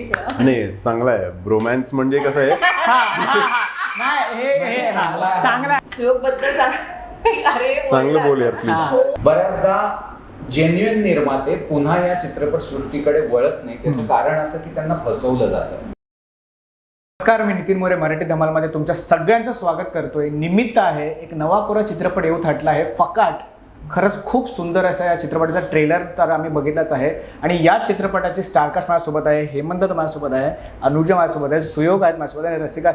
नाही चांगला आहे. ब्रोमॅन्स म्हणजे कसं आहे? हा, हा, हा. नाही हे हे हा, चांगला. सुयोगबद्दल. बोल यार. प्लीज बऱ्याचदा जेन्युन निर्माते पुन्हा या चित्रपट सृष्टीकडे वळत नाही. त्याचं कारण असं की त्यांना फसवलं जातं. नमस्कार मी नितीन मोरे मराठी धमालमध्ये तुमच्या सगळ्यांचं स्वागत करतोय. निमित्त आहे एक नवा कोरा चित्रपट येऊ थाटला आहे फकाट. खरंच खूप सुंदर असा या चित्रपटाचा ट्रेलर तर आम्ही बघितलाच आहे. आणि या चित्रपटाची स्टारकास्ट माझ्यासोबत आहे हेमंत माझ्यासोबत आहे अनुजा माझ्यासोबत आहे सुयोग आहेत माझ्यासोबत आहे रसिका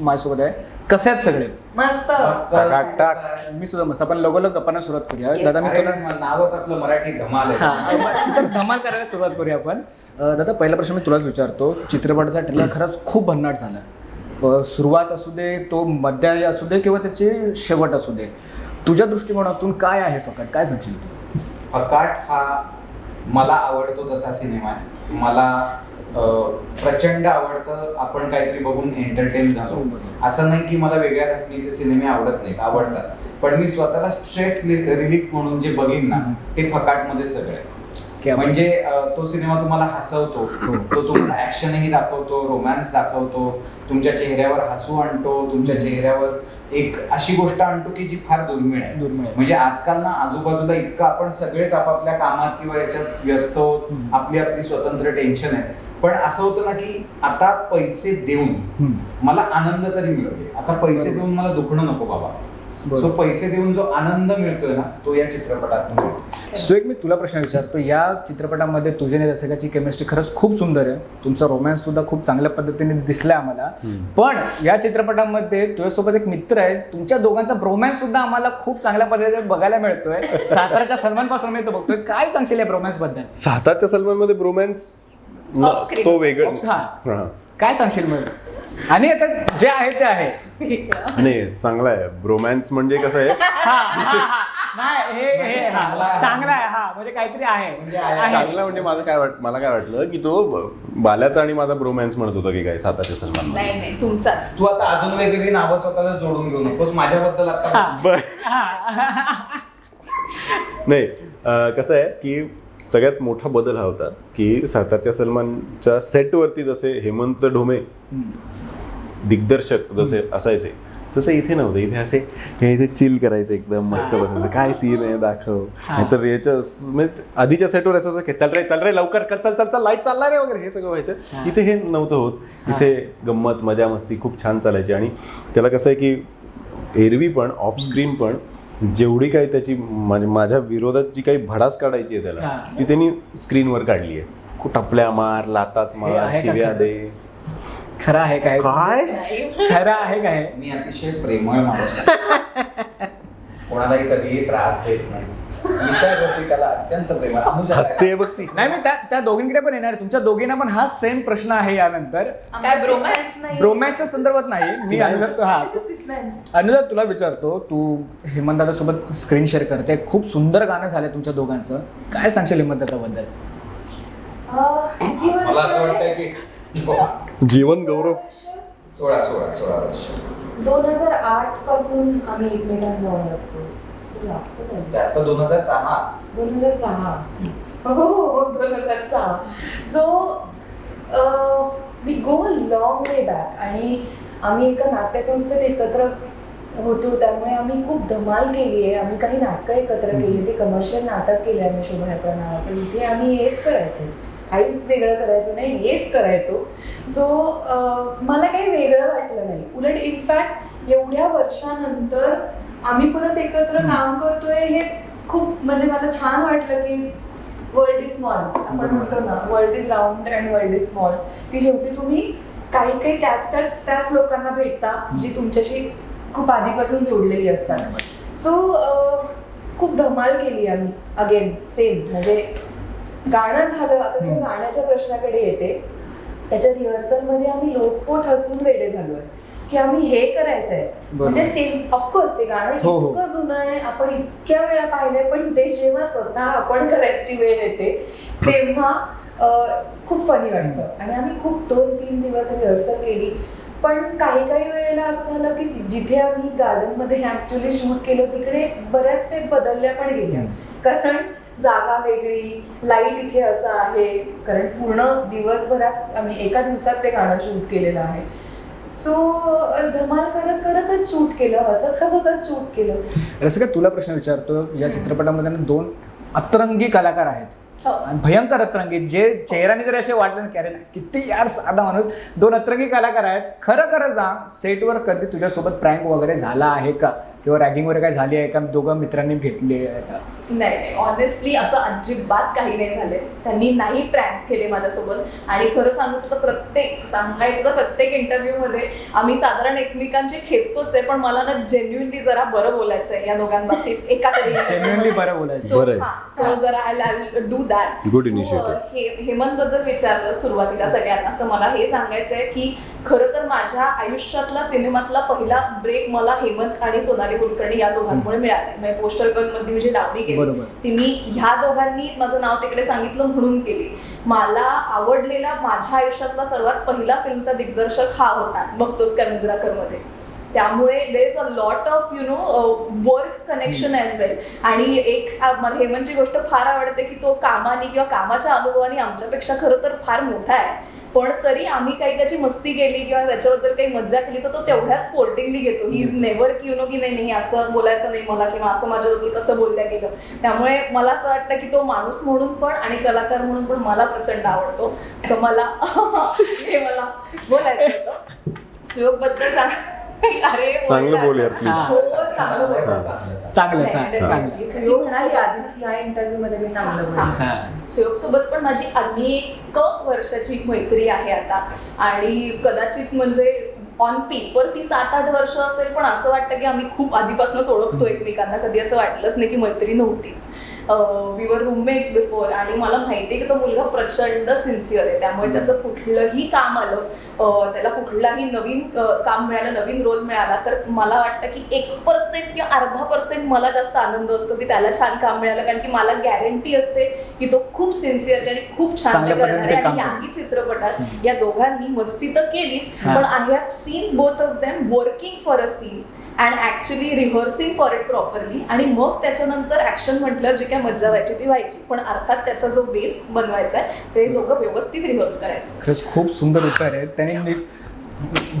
माझ्यासोबत आहे. कसे आहेत सगळे? मस्त. मस्त. टाक, टाक. मी सुद्धा मस्त. आपण लगोलग गप्पांना सुरुवात करूया. दादा मी तुला नावच आपलं मराठी धमाल आहे. हा. तर धमाल करायला सुरुवात करूया आपण. दादा पहिला प्रश्न मी तुलाच विचारतो. चित्रपटाचा ट्रेलर खरंच खूप भन्नाट झाला. सुरुवात असू दे तो मध्याय असू दे किंवा त्याचे शेवट असू दे. तुझ्या दृष्टिकोनातून काय आहे फकत? काय सांगशील तू? फकाट हा मला आवडतो तसा सिनेमा आहे. मला प्रचंड आवडतं आपण काहीतरी बघून एंटरटेन झालो. असं नाही की मला वेगळ्या धाटणीचे सिनेमे आवडत नाहीत आवडतात. पण मी स्वतःला स्ट्रेस रिलीफ म्हणून जे बघीन ना ते फकाटमध्ये सगळं म्हणजे तो सिनेमा तुम्हाला हसवतो तो तुम्हाला ऍक्शनही दाखवतो रोमॅन्स दाखवतो तुमच्या चेहऱ्यावर हसू आणतो तुमच्या चेहऱ्यावर एक अशी गोष्ट आणतो की जी फार दुर्मिळ आहे. म्हणजे आजकाल ना आजूबाजूला इतकं आपण सगळेच आपापल्या कामात किंवा याच्यात व्यस्त आहोत हम्म. आपली आपली स्वतंत्र टेन्शन आहे पण असं होतं ना की आता पैसे देऊन. मला आनंद तरी मिळू दे आता पैसे. देऊन मला दुखणं नको बाबा. सो पैसे देऊन जो आनंद मिळतोय ना तो या चित्रपटातून मिळतो सो एक मी तुला प्रश्न विचारतो या चित्रपटामध्ये तुझे आणि रसिकाची केमिस्ट्री खरंच खूप सुंदर आहे. तुमचा रोमॅन्स सुद्धा खूप चांगल्या पद्धतीने दिसलाय आम्हाला. पण या चित्रपटामध्ये तुझ्यासोबत एक मित्र आहे तुमच्या दोघांचा ब्रोमॅन्स सुद्धा आम्हाला खूप चांगल्या पद्धतीने बघायला मिळतोय. साताराच्या सलमानपासून मी तो बघतोय. काय सांगशील या ब्रोमॅन्सबद्दल? सातारच्या सलमानमध्ये ब्रोमॅन्स. तो वेगळं. काय सांगशील मग? आणि आता जे आहे ते आहे नाही चांगला आहे ब्रोमॅन्स म्हणजे कसं आहे हा, हा, हा. नाही हे हे हा. चांगला आहे हा म्हणजे काहीतरी आहे म्हणजे आहे. आहे. चांगला म्हणजे माझं काय वाट मला काय वाटलं की तो बाल्याचा आणि माझा ब्रोमॅन्स म्हणत होता की काय सातारच्या सलमान नाही नाही तुमचाच तू आता अजून वेगवेगळी नावं स्वतःला जोडून घेऊ नकोस माझ्याबद्दल हा. आता बर हा. नाही अं, कसं आहे की सगळ्यात मोठा बदल हा होता की सातारच्या सलमानच्या सेटवरती जसे हेमंत ढोमे दिग्दर्शक जसे असायचे तसं इथे नव्हतं. इथे असे हे इथे चिल करायचं एकदम मस्त बसायचं. काय सीन आहे दाखव. नाहीतर याच्या म्हणजे आधीच्या सेटवर असं होतं की चल रे चल रे लवकर चल चल चल चल लाइट चालला रे वगैरे हे सगळं. व्हायचं. इथे हे नव्हतं होत. इथे गंमत मजा मस्ती खूप छान चालायची. आणि त्याला कसं आहे की एरवी पण ऑफ स्क्रीन पण जेवढी काही त्याची म्हणजे माझ्या विरोधात जी काही भडास काढायची आहे त्याला. ती त्यांनी स्क्रीनवर काढली आहे टपल्या मार लाताच मार शिव्या खरं? दे खरं आहे काय काय खरं आहे काय मी अतिशय प्रेमळ माणूस आहे. कोणालाही कधीही त्रास देत नाही. विचार रसिकाला अत्यंत अनुजा हसते बघ ती नाही मी त्या त्या दोघींकडे पण येणार. तुमच्या दोघींना पण हा सेम प्रश्न आहे यानंतर. काय ब्रोमॅन्स नाही. ब्रोमॅन्सच्या संदर्भात नाही. मी अनुजा हा. अनुजा तुला विचारतो. तू हेमंत सोबत स्क्रीन शेअर करते. खूप सुंदर गाणं झालं तुमच्या दोघांचं. काय सांगशील हेमंत बद्दल मला असं वाटतंय की जीवन गौरव. सोळा सोळा सोळा वर्ष. दोन हजार आठपासून आम्ही एकमेकांना ओळखतो. जास्त दोन हजार सहा. दोन हजार सहा. हो हो दोन हजार सहा. So we go long way back आणि आम्ही एका नाट्यसंस्थेत एकत्र होतो. त्यामुळे आम्ही खूप धमाल केली आहे. आम्ही काही नाटकं एकत्र केली ते कमर्शियल नाटक केले आम्ही शोभायात्रा नावाचं. इथे आम्ही हेच करायचो. काही वेगळं करायचो नाही हेच करायचो. सो मला काही वेगळं वाटलं नाही. उलट इनफॅक्ट एवढ्या वर्षानंतर आम्ही परत एकत्र काम करतोय हेच खूप म्हणजे मला छान वाटलं की वर्ल्ड इज स्मॉल आपण म्हणतो ना world is round and world is small की शेवटी तुम्ही काही काही त्याच त्याच त्याच लोकांना भेटता जी तुमच्याशी खूप आधीपासून जोडलेली असतात. सो खूप धमाल केली आम्ही. अगेन सेम म्हणजे गाणं झालं आता ते हम्म. गाण्याच्या प्रश्नाकडे येते. त्याच्या रिहर्सलमध्ये आम्ही लोटपोट हसून वेडे झालोय. की आम्ही हे करायचंय. म्हणजे सेम ऑफकोर्स ते गाणं हो, हो. इतकं जुनं आहे आपण इतक्या वेळा पाहिलंय पण ते जेव्हा स्वतः आपण करायची वेळ येते तेव्हा खूप फनी वाटतं. आणि आम्ही खूप दोन तीन दिवस रिहर्सल केली. पण काही काही वेळेला असं झालं की जिथे आम्ही गार्डनमध्ये ऍक्च्युली शूट केलं तिकडे बऱ्याच स्टेप बदलल्या पण गेल्या. कारण जागा वेगळी लाइट इथे असं आहे. कारण पूर्ण दिवसभरात आम्ही एका दिवसात ते गाणं शूट केलेलं आहे. सो धमाल करत करतच शूट केलं हसत हसतच शूट केलं. रसिका तुला प्रश्न विचारतो या चित्रपटामध्ये दोन अतरंगी कलाकार आहेत. हो. आणि भयंकर अतरंगी जे चेहऱ्याने जर असे वाटलं ना की अरे किती यार साधा माणूस. दोन अतरंगी कलाकार आहेत. खरं खरं सांग सेटवर कधी तुझ्यासोबत प्रँक वगैरे झाला आहे का? किंवा रॅगिंग वगैरे काय झाली आहे का? दोघं मित्रांनी घेतली आहे का? नाही नाही. ऑनेस्टली असं अजिबात काही नाही झाले त्यांनी नाही प्रँक केले माझ्यासोबत. आणि खरं सांगायचं तर प्रत्येक सांगायचं तर प्रत्येक इंटरव्ह्यू मध्ये आम्ही साधारण एकमेकांचे खेचतोच आहे पण मला ना जेन्युनली जरा बरं बोलायचं आहे या दोघांबाबतीत. एका तरी जेन्युअनली बरं बोलायचं सो बरं आहे. हा सो जरा I do that Good initiative. हे हेमंत बद्दल विचारलं सुरुवातीला सगळ्यांनाच. तर मला हे सांगायचं आहे की खरं तर माझ्या आयुष्यातला सिनेमातला पहिला ब्रेक मला हेमंत आणि सोनाली कुलकर्णी या दोघांमुळे मिळाला म्हणजे पोस्टर गर्लमध्ये मी जी डावडी केली. ती मी ह्या दोघांनी माझं नाव तिकडे सांगितलं म्हणून केली. मला आवडलेला माझ्या आयुष्यातला सर्वात पहिला फिल्मचा दिग्दर्शक हा होता बघतोस का मिंजराकरमध्ये त्यामुळे there is a lot of you know work connection as well आणि एक मला हेमंतची गोष्ट फार आवडते की तो कामाने किंवा कामाच्या अनुभवाने आमच्यापेक्षा खरं तर फार मोठा आहे. पण तरी आम्ही काही त्याची मस्ती केली किंवा त्याच्याबद्दल काही मज्जा केली तर तो तेवढ्याच स्पोर्टिंगली घेतो. ही इज नेव्हर की नो की नाही नाही असं बोलायचं नाही मला किंवा असं माझ्याबद्दल कसं बोलल्या गेलं त्यामुळे मला असं वाटतं की तो माणूस म्हणून पण आणि कलाकार म्हणून पण मला प्रचंड आवडतो. सो मला हे मला बोलायचं होतं. सुयोगबद्दल अरे चांगलं बोलला. बोल यार हा. प्लीज हो चांगलं बोल. चांगलं, चांगलं. चांगलं. चांगलं सुयोग म्हणाली आधीच की इंटरव्ह्यू मध्ये मी चांगलं बोलले हा. सुयोग सोबत पण माझी अनेक वर्षाची मैत्री आहे आता. आणि कदाचित म्हणजे ऑन पेपर ती सात आठ वर्ष असेल पण असं वाटतं की आम्ही खूप आधीपासूनच ओळखतो एकमेकांना. कधी असं वाटलंच नाही की मैत्री नव्हतीच. वी वर रूममेट्स बिफोर आणि मला माहिती आहे की तो मुलगा प्रचंड सिन्सिअर आहे. त्यामुळे त्याचं कुठलंही काम आलं त्याला कुठलाही नवीन काम मिळालं नवीन रोल मिळाला तर मला वाटतं की एक पर्सेंट किंवा अर्धा पर्सेंट मला जास्त आनंद असतो की त्याला छान काम मिळालं. कारण की मला गॅरंटी असते की तो खूप सिन्सिअरली आणि खूप छान करणार आणि याही चित्रपटात या दोघांनी मस्ती तर केलीच. पण I have seen both of them working for a scene and actually reversing for it properly आणि मग त्याच्यानंतर ॲक्शन म्हटलं जी काय मज्जा व्हायची ती व्हायची. पण अर्थात त्याचा जो बेस बनवायचा आहे ते दोघं व्यवस्थित रिव्हर्स करायचं. खरंच खूप सुंदर उत्तर आहे. त्याने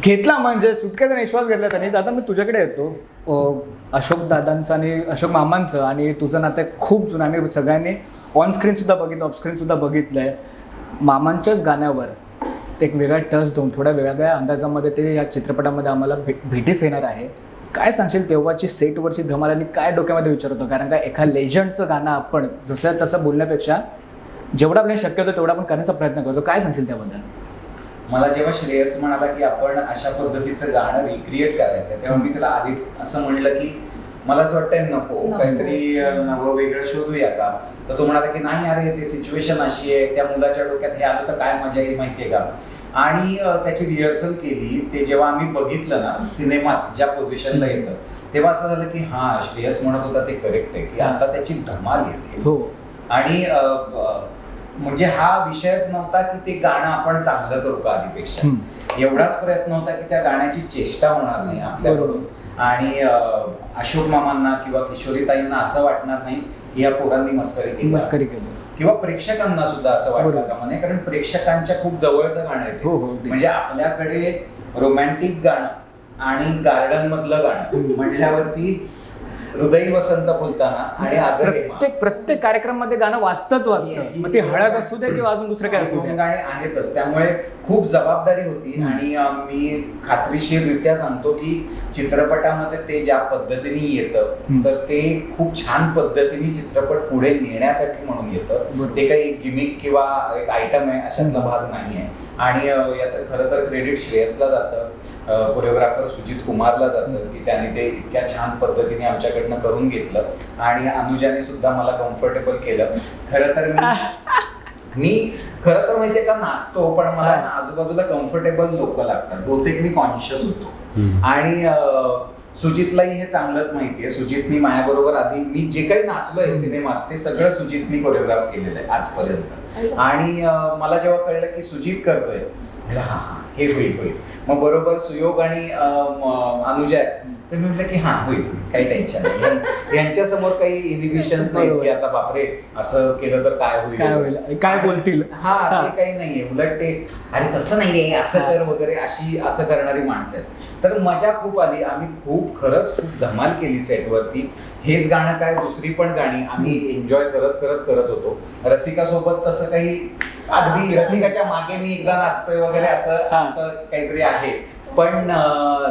घेतला म्हणजे सुटक्याचा विश्वास घेतला त्याने. दादा मी तुझ्याकडे येतो. अशोक दादांचं आणि अशोक मामांचं आणि तुझं नातं खूप जुनं. आम्ही सगळ्यांनी ऑनस्क्रीनसुद्धा बघितलं ऑफस्क्रीनसुद्धा बघितलं आहे मामांच्याच गाण्यावर एक वेगळा टच देऊन थोड्या वेगळ्या अंदाजामध्ये ते या चित्रपटामध्ये आम्हाला भे भेटीस येणार आहे. काय सांगशील तेव्हाची सेटवरची धमाल आणि काय डोक्यामध्ये विचार होतो? कारण का एका लेजंडचं गाणं आपण जसं तसं बोलण्यापेक्षा जेवढा आपल्याला शक्य होतं तेवढा आपण करण्याचा प्रयत्न करतो. काय सांगशील त्याबद्दल? मला जेव्हा श्रेयस म्हणाला की आपण अशा पद्धतीचं गाणं रिक्रिएट करायचं तेव्हा मी त्याला आधी असं म्हणलं की मला असं वाटतंय नको नको. काहीतरी नवं वेगळं शोधूया का? तर तो म्हणाला की नाही अरे ते सिच्युएशन अशी आहे त्या मुलाच्या डोक्यात हे आलं तर काय मजा येईल माहितीये का? आणि त्याची रिहर्सल केली. ते जेव्हा आम्ही बघितलं ना सिनेमात ज्या पोझिशनला येतं तेव्हा असं झालं की हा श्रेयस म्हणत होता ते करेक्ट आहे की आता त्याची धमाल येते. हो. आणि म्हणजे हा विषयच नव्हता की ते गाणं आपण चांगलं करू का आधीपेक्षा. एवढाच प्रयत्न होता की त्या गाण्याची चेष्टा होणार नाही आपल्याकडून आणि अशोक मामांना किंवा किशोरीताईंना असं वाटणार नाही की या पोरांनी मस्करी केली मस्करी केली किंवा प्रेक्षकांना सुद्धा असं वाटलं. का म्हणे कारण प्रेक्षकांच्या खूप जवळचं गाणं आहे. हो, हो. म्हणजे आपल्याकडे रोमॅन्टिक गाणं आणि गार्डन मधलं गाणं म्हणल्यावरती हृदय वसंत फुलताना आणि आगर हेमा. प्रत्येक प्रत्येक कार्यक्रमामध्ये गाणं वाचतच वाचतं. मग ते हळद असू दे किंवा अजून दुसरं काय असू दे गाणी आहेतच त्यामुळे खूप जबाबदारी होती. आणि मी खात्रीशीररित्या सांगतो की चित्रपटामध्ये ते ज्या पद्धतीने येतं. तर ते खूप छान पद्धतीने चित्रपट पुढे नेण्यासाठी म्हणून येतं. ते काही गिमिक किंवा एक आयटम आहे अशातला. भाग नाही आहे आणि याचं खरं तर क्रेडिट श्रेयसला जातं कोरिओग्राफर सुजित कुमारला जातं की त्याने ते इतक्या छान पद्धतीने आमच्याकडनं करून घेतलं आणि अनुजाने सुद्धा मला कम्फर्टेबल केलं. खरं तर मी मी खरं तर माहितीये का नाचतो पण मला ना आजूबाजूला कम्फर्टेबल लोक लागतात. बहुतेक मी कॉन्शियस होतो. आणि सुजितलाही हे चांगलंच माहितीये. सुजितनी माझ्याबरोबर आधी मी जे काही नाचलोय सिनेमात ते सगळं सुजितनी कोरिओग्राफ केलेलं आहे आजपर्यंत. आणि मला जेव्हा कळलं की सुजित करतोय हा हा हे होईल होईल. मग बरोबर सुयोग आणि अनुजा तर मी म्हटलं की हा होईल. काही टेन्शन नाही. यांच्या समोर काही इनिबिशन्स नाही. की आता बापरे असं केलं तर काय होईल? काय होईल? काय बोलतील? हा ते काही नाहीये. उलट ते अरे तसं नाहीये. असं. कर वगैरे अशी असं करणारी माणसं आहेत. तर मजा खूप आली. आम्ही खूप खरंच खूप धमाल केली सेटवरती हेच गाणं काय? दुसरी पण गाणी. आम्ही एन्जॉय करत करत करत होतो. रसिका सोबत तसं काही अगदी रसिकाच्या मागे मी एकदा नाचतोय वगैरे. असं काहीतरी आहे. पण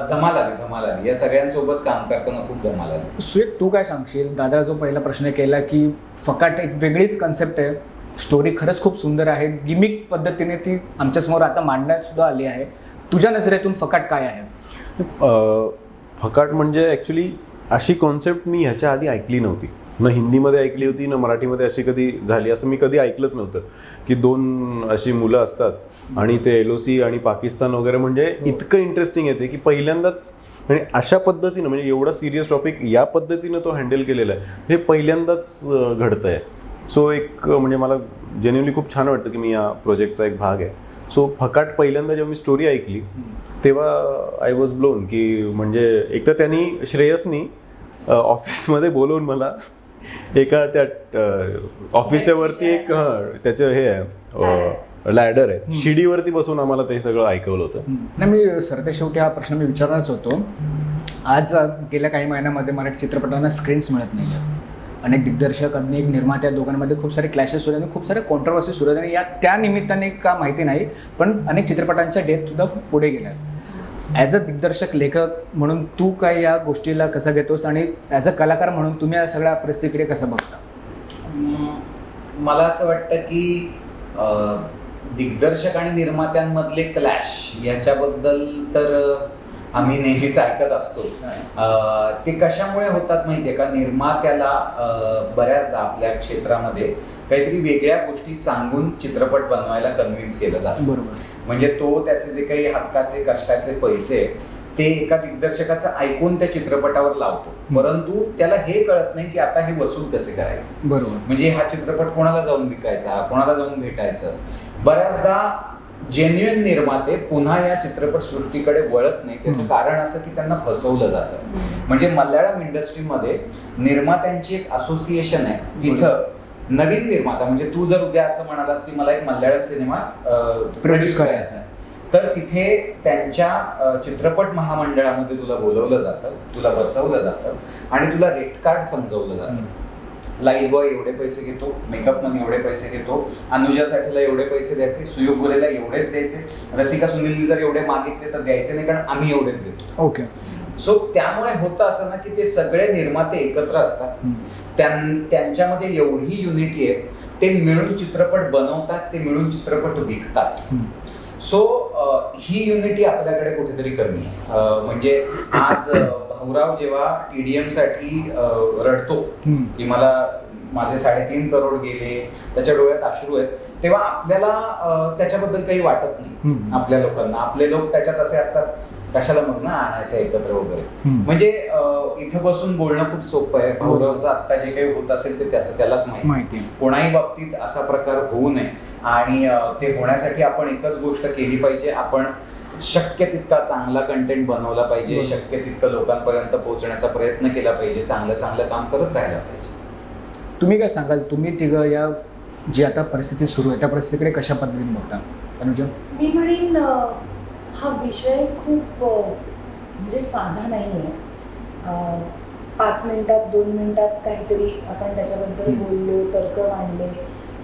धमाल आली धमाल आली. या सगळ्यांसोबत काम करताना खूप धमाल आली. स्वीट तू काय सांगशील? दादा जो पहिला प्रश्न केला की फकाट एक वेगळीच कन्सेप्ट आहे. स्टोरी खरंच खूप सुंदर आहे. गिमिक पद्धतीने ती आमच्यासमोर आता मांडण्यात सुद्धा आली आहे. तुझ्या नजरेतून फकाट काय आहे? फकाट म्हणजे ॲक्च्युली अशी कॉन्सेप्ट मी ह्याच्या आधी ऐकली नव्हती. न हिंदीमध्ये ऐकली होती न मराठीमध्ये अशी कधी झाली असं मी कधी ऐकलंच नव्हतं की दोन अशी मुलं असतात आणि ते एल ओ सी आणि पाकिस्तान वगैरे म्हणजे इतकं इंटरेस्टिंग येते की पहिल्यांदाच आणि अशा पद्धतीनं म्हणजे एवढा सिरियस टॉपिक या पद्धतीनं तो हँडल केलेला आहे हे पहिल्यांदाच घडतं आहे सो एक म्हणजे मला जेन्युअली खूप छान वाटतं की मी या प्रोजेक्टचा एक भाग आहे. सो फकाट पहिल्यांदा जेव्हा मी स्टोरी ऐकली तेव्हा आय वॉज ब्लोन की म्हणजे एक तर त्यांनी श्रेयसनी ऑफिसमध्ये बोलवून मला एका त्या ऑफिसच्या वरती एक हां त्याचं हे आहे लॅडर आहे. शिडीवरती बसून आम्हाला ते सगळं ऐकवलं होतं. नाही मी सरते शेवटी हा प्रश्न मी विचारणारच होतो. आज गेल्या काही महिन्यामध्ये मराठी चित्रपटांना स्क्रीन्स मिळत नाही अनेक दिग्दर्शक अनेक निर्मात्या दोघांमध्ये खूप सारे क्लॅशेस सुरू आहेत आणि खूप सारे कॉन्ट्रोवर्सी सुरू आहेत आणि या त्या निमित्ताने का माहिती नाही पण अनेक चित्रपटांच्या डेट सुद्धा पुढे गेल्या ॲज अ दिग्दर्शक लेखक म्हणून तू काय या गोष्टीला कसं घेतोस आणि ॲज अ कलाकार म्हणून तुम्ही या सगळ्या परिस्थितीकडे कसं बघता? मला असं वाटतं की दिग्दर्शक आणि निर्मात्यांमधले क्लॅश याच्याबद्दल तर आम्ही नेहमीच ऐकत असतो. ते कशामुळे होतात माहितीये का? निर्मात्याला बऱ्याचदा आपल्या क्षेत्रामध्ये काहीतरी वेगळ्या गोष्टी सांगून चित्रपट बनवायला कन्व्हिन्स केलं जातं. बरोबर. म्हणजे तो त्याचे जे काही हक्काचे कष्टाचे पैसे ते एका दिग्दर्शकाचं ऐकून त्या चित्रपटावर लावतो. परंतु त्याला हे कळत नाही की आता हे वसूल कसे करायचे. बरोबर. म्हणजे हा चित्रपट कोणाला जाऊन विकायचा? कोणाला जाऊन भेटायचं? बऱ्याचदा जेन्युइन निर्माते पुन्हा या चित्रपट सृष्टीकडे वळत नाही. त्याचं. कारण असं की त्यांना फसवलं जातं. म्हणजे मल्याळम इंडस्ट्रीमध्ये निर्मात्यांची एक असोसिएशन आहे. तिथं नवीन निर्माता म्हणजे तू जर उद्या असं म्हणालास की मला एक मल्याळम सिनेमा प्रोड्यूस करायचा आहे. तर तिथे त्यांच्या चित्रपट महामंडळामध्ये तुला बोलवलं जातं तुला बसवलं जातं आणि तुला रेट कार्ड समजवलं जातं. लाइट बॉय एवढे पैसे घेतो मेकअप मनी एवढे पैसे घेतो अनुजा साठीला एवढे पैसे द्यायचे सुयोग गोरेला एवढेच द्यायचे रसिका सुनीलनी जर एवढे मागितले तर द्यायचे नाही कारण आम्ही एवढेच देतो. ओके. सो त्यामुळे होतं असं ना की ते सगळे निर्माते एकत्र असतात. त्यां त्यांच्यामध्ये एवढी युनिटी आहे ते मिळून चित्रपट बनवतात ते मिळून चित्रपट विकतात. सो ही युनिटी आपल्याकडे कुठेतरी कमी आहे. म्हणजे आज भाऊराव जेव्हा टीडीएमसाठी रडतो की मला माझे साडेतीन करोड गेले त्याच्या डोळ्यात अश्रू आहेत तेव्हा आपल्याला त्याच्याबद्दल काही वाटत नाही. आपल्या लोकांना. आपले लोक त्याच्यात असे असतात कशाला मग ना आणायचं एकत्र वगैरे. म्हणजे इथं बसून बोलणं खूप सोपं आहे. भाऊरावचं आता जे काही होत असेल ते त्याचं त्यालाच माहिती. कोणाही बाबतीत असा प्रकार होऊ नये. आणि ते होण्यासाठी आपण एकच गोष्ट केली पाहिजे. आपण शक्य तितका चांगला कंटेंट बनवला पाहिजे. शक्य तितकं लोकांपर्यंत पोहोचण्याचा प्रयत्न केला पाहिजे चांगलं चांगलं काम करत राहायला पाहिजे. तुम्ही काय सांगाल? तुम्ही तिघं या जी आता परिस्थिती सुरू आहे त्या परिस्थितीकडे कशा पद्धतीने बघता? अनुजा? मी म्हणेन हा विषय खूप म्हणजे साधा नाही आहे. पाच मिनिटात दोन मिनिटात काहीतरी आपण त्याच्याबद्दल. बोललो तर्क मांडले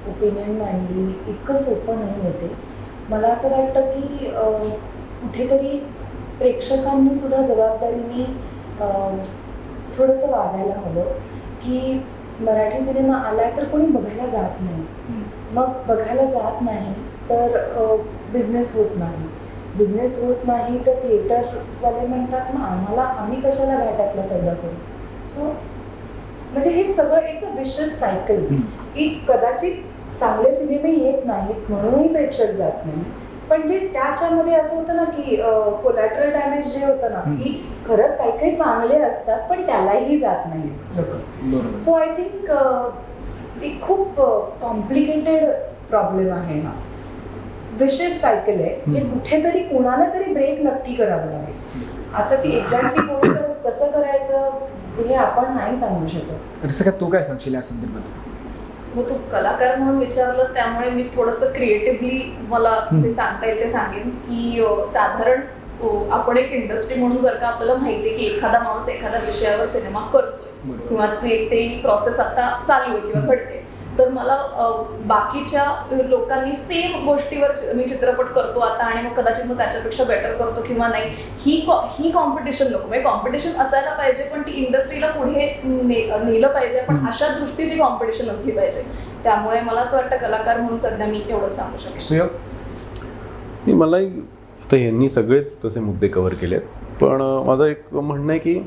ओपिनियन मांडली इतकं सोपं नाही आहे ते. मला असं वाटतं की कुठेतरी प्रेक्षकांनी सुद्धा जबाबदारीने थोडंसं वागायला हवं की मराठी सिनेमा आलाय तर कोणी बघायला जात नाही. मग बघायला जात नाही तर बिझनेस होत नाही. बिझनेस होत नाही तर थिएटरवाले म्हणतात मग आम्हाला आम्ही कशाला घाटातला सौदा करू? सो म्हणजे हे सगळं इट्स अ विशस सायकल. की कदाचित चांगले सिनेमे येत नाहीत म्हणूनही प्रेक्षक जात नाही. पण जे त्याच्यामध्ये असं होतं ना की कोलॅटरल डॅमेज जे होतं ना. की खरंच काही काही चांगले असतात पण त्यालाही जात नाही सो आय थिंक एक खूप कॉम्प्लिकेटेड प्रॉब्लेम आहे विशेष सायकल आहे जे कुठेतरी कुणाला तरी ब्रेक नक्की करावं लागेल. आता ती एक्झॅक्टली कोणी कसं करायचं हे आपण नाही सांगू शकत. तू काय सांगशील या संदर्भात? मग तू कलाकार म्हणून विचारलंस त्यामुळे मी थोडंसं क्रिएटिव्हली मला. जे सांगता येईल ते सांगेन की साधारण आपण एक इंडस्ट्री म्हणून जर का आपल्याला माहिती आहे की एखादा माणूस एखाद्या विषयावर सिनेमा करतोय किंवा ती एक ते प्रोसेस आता चालू आहे किंवा घडते तर मला बाकीच्या लोकांनी सेम गोष्टीवर चि- मी चित्रपट करतो आता आणि मग कदाचित मग त्याच्यापेक्षा बेटर करतो किंवा नाही. ही को- ही कॉम्पिटिशन नको. म्हणजे कॉम्पिटिशन असायला पाहिजे पण ती इंडस्ट्रीला पुढे ने- नेलं पाहिजे. पण. अशा दृष्टीची कॉम्पिटिशन असली पाहिजे. त्यामुळे मला असं वाटतं कलाकार म्हणून सध्या मी एवढंच सांगू शकते मलाही आता यांनी सगळेच तसे मुद्दे कव्हर केलेत. पण माझं एक म्हणणं आहे की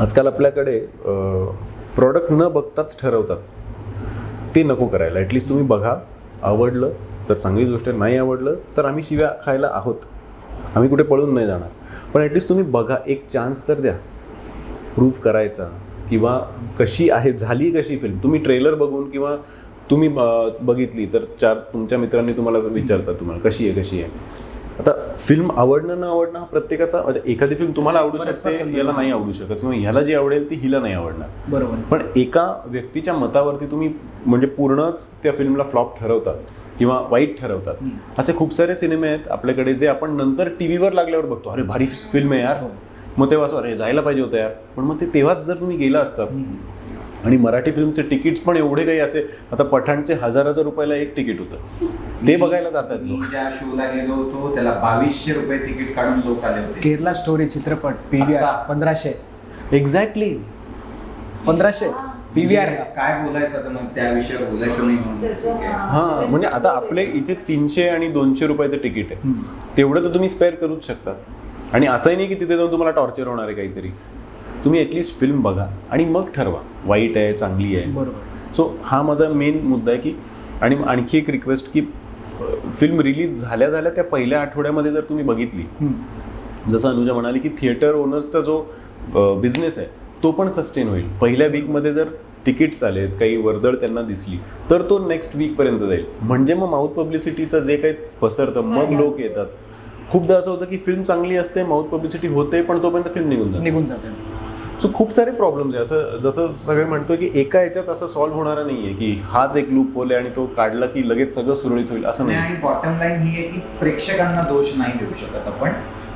आजकाल आपल्याकडे प्रॉडक्ट न बघताच ठरवतात. ते नको करायला. ॲटलिस्ट तुम्ही बघा आवडलं तर चांगली गोष्ट नाही आवडलं तर आम्ही शिव्या खायला आहोत. आम्ही कुठे पळून नाही जाणार. पण ॲटलिस्ट तुम्ही बघा एक चान्स तर द्या. प्रूफ करायचा. किंवा कशी आहे झाली कशी फिल्म तुम्ही ट्रेलर बघून किंवा तुम्ही बघितली तर चार तुमच्या मित्रांनी तुम्हाला विचारतात तुम्हाला कशी आहे कशी आहे? फिल्म आवडणं न आवडणं हा प्रत्येकाचा म्हणजे एखादी फिल्म तुम्हाला आवडू शकते. याला नाही आवडू शकत किंवा ह्याला जी आवडेल ती हिला नाही आवडणार बरोबर पण एका व्यक्तीच्या मतावरती तुम्ही म्हणजे पूर्णच त्या फिल्मला फ्लॉप ठरवतात किंवा वाईट ठरवतात. असे खूप सारे सिनेमे आहेत आपल्याकडे जे आपण नंतर टी व्हीवर लागल्यावर बघतो अरे भारी फिल्म आहे यार हो. मग तेव्हा असं अरे जायला पाहिजे होतं यार पण मग ते तेव्हाच जर तुम्ही गेला असतात. आणि मराठी फिल्मचे तिकीट्स पण एवढे काही असे आता पठाणचे हजार हजार रुपयाला एक तिकीट होतं. ते बघायला जातात ज्या शोला गेलो होतो त्याला बावीसशे रुपये तिकीट काढून लोक आले होते. केरला स्टोरी चित्रपट पी व्ही आर आत्ता. पंधराशे. एक्झॅक्टली पंधराशे. P V R. म्हणजे काय बोलायचं आता मग त्या विषयावर बोलायचं नाही. हां. म्हणजे आता आपले इथे तीनशे आणि दोनशे रुपयाचं तिकीट आहे. तेवढं तर तुम्ही स्पेअर करूच शकता. आणि असंही नाही की तिथे जाऊन तुम्हाला टॉर्चर होणार आहे काहीतरी. तुम्ही ॲटलिस्ट फिल्म बघा आणि मग ठरवा. वाईट आहे चांगली आहे. बरोबर. सो हा माझा मेन मुद्दा आहे की आणि आणखी एक रिक्वेस्ट की फिल्म रिलीज झाल्या झाल्या त्या पहिल्या आठवड्यामध्ये जर तुम्ही बघितली. जसं अनुजा म्हणाली की थिएटर ओनर्सचा जो बिझनेस आहे तो पण सस्टेन होईल. पहिल्या वीकमध्ये जर तिकीट्स आलेत काही वर्दळ त्यांना दिसली तर तो नेक्स्ट वीकपर्यंत जाईल. म्हणजे मग माउथ पब्लिसिटीचं जे काही पसरतं मग लोक येतात. खूपदा असं होतं की फिल्म चांगली असते माउथ पब्लिसिटी होते पण तोपर्यंत फिल्म निघून जाते. निघून जाते. सो खूप सारे प्रॉब्लेम्स आहे. असं जसं सगळे म्हणतो की एका याच्यात असं सॉल्व्ह होणारा नाही आहे की हाच एक लूप होल आहे आणि तो काढला की लगेच सगळं सुरळीत होईल असं नाही नाही. आणि बॉटम लाईन ही आहे की प्रेक्षकांना दोष नाही देऊ शकत आपण.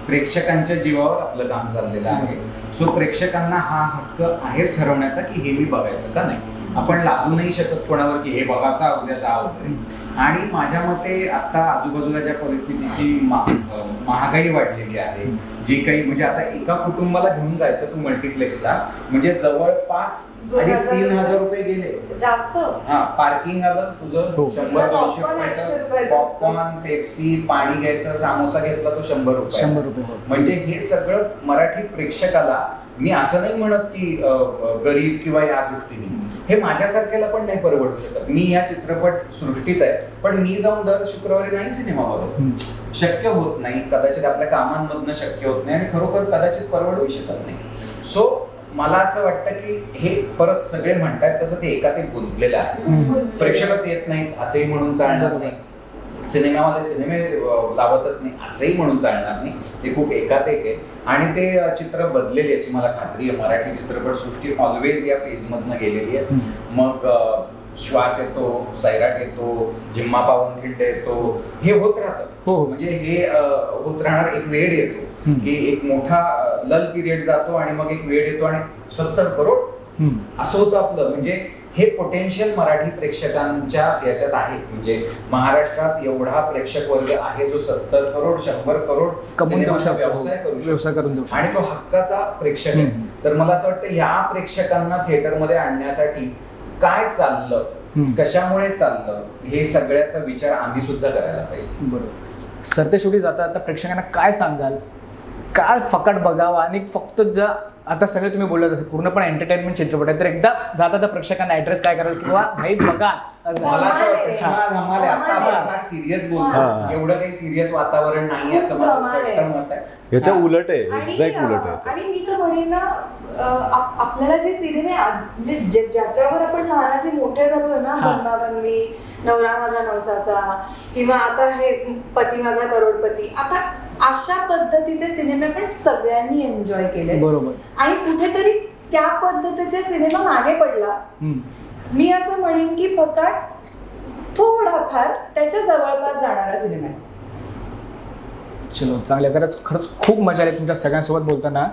प्रेक्षकांच्या जीवावर आपलं काम चाललेलं आहे. सो प्रेक्षकांना हा हक्क आहेच ठरवण्याचा की हे मी बघायचं का नाही? आपण लागू नाही शकत कोणावर की हे बघायचा उद्या जा वगैरे आणि माझ्या मते आता आजूबाजूला ज्या परिस्थितीची महागाई वाढलेली आहे जी काही म्हणजे आता एका कुटुंबाला घेऊन जायचं तू मल्टिप्लेक्सला म्हणजे जवळपास अडीच तीन हजार रुपये गेले. जास्त. हा पार्किंग आलं हो. तुझं शंभर तुला दोनशे रुपयाचं पॉपकॉर्न पेप्सी पाणी घ्यायचं सामोसा घेतला तो शंभर रुपये. शंभर रुपये हो. म्हणजे हे सगळं मराठी प्रेक्षकाला मी असं नाही म्हणत की गरीब किंवा या दृष्टीने हे माझ्यासारख्याला पण नाही परवडू शकत. मी या चित्रपट सृष्टीत आहे पण मी जाऊन दर शुक्रवारी नाही सिनेमा बघत. शक्य होत नाही. कदाचित आपल्या कामांमधनं शक्य होत नाही आणि खरोखर कदाचित परवडू शकत नाही. सो मला असं वाटतं की हे परत सगळे म्हणतात तसं ते एकात एक गुंतलेलं आहे. प्रेक्षकच येत नाहीत असंही म्हणून चालणार नाही सिनेमामध्ये सिनेमे लावतच नाही असंही म्हणून चालणार नाही ते खूप एकात एक आहे आणि ते चित्र बदलेल याची मला खात्री आहे मराठी चित्रपट सृष्टी ऑलवेज या फेजमधनं गेलेली आहे. मग श्वास येतो सैराट येतो जिम्मा पावनखिंड येतो हे होत राहतं हो. म्हणजे हे होत राहणार एक वेळ येतो. की एक मोठा लल पिरियड जातो आणि मग एक वेळ येतो आणि सत्तर करोड. असं होतं आपलं म्हणजे हे पोटेन्शियल मराठी प्रेक्षकांच्या याच्यात आहे. म्हणजे महाराष्ट्रात एवढा प्रेक्षक वर्ग आहे जो सत्तर करोड शंभर करोड व्यवसाय करू शकतो. व्यवसाय करून देऊ आणि तो हक्काचा प्रेक्षक आहे. तर मला असं वाटतं ह्या प्रेक्षकांना थिएटरमध्ये आणण्यासाठी काय चाललं. कशामुळे चाललं? हे सगळ्याचा विचार आम्ही सुद्धा करायला पाहिजे. बरोबर. सरतेशेवटी जाता आता प्रेक्षकांना काय सांगाल? काय फकट बघावं आणि फक्त ज्या आता सगळे तुम्ही बोलत असाल पूर्णपणे एंटरटेनमेंट चित्रपट आहे तर एकदा जाता त्या प्रेक्षकांना ऍड्रेस काय कराल किंवा भाई बघाच. मला असं वाटतं की. मला धमाल आहे. आता. आपण फार सिरियस हा. बोलतो एवढं काही सिरियस वातावरण नाही असं माझं स्पष्ट. मत आहे याच्या हा. उलट आहे आणि एक्झॅक्ट उलट आहे आणि मी तर म्हणेन ना अं, आप- आपल्याला जे सिनेमे आ- म्हणजे जे- ज्याच्यावर आपण लहानाचे मोठे झालोय ना हा. बनवी नवरा माझा नवसाचा किंवा आता हे पती माझा करोडपती आता अशा पद्धतीचे सिनेमे पण सगळ्यांनी एन्जॉय केले बरोबर. आणि कुठेतरी त्या पद्धतीचे सिनेमा मागे पडला. हम्म. मी असं म्हणेन की फकाट थोडाफार त्याच्या जवळपास जाणारा सिनेमा आहे. चलो चांगलं खरंच खरंच खूप मजा आली तुमच्या सगळ्यांसोबत बोलताना.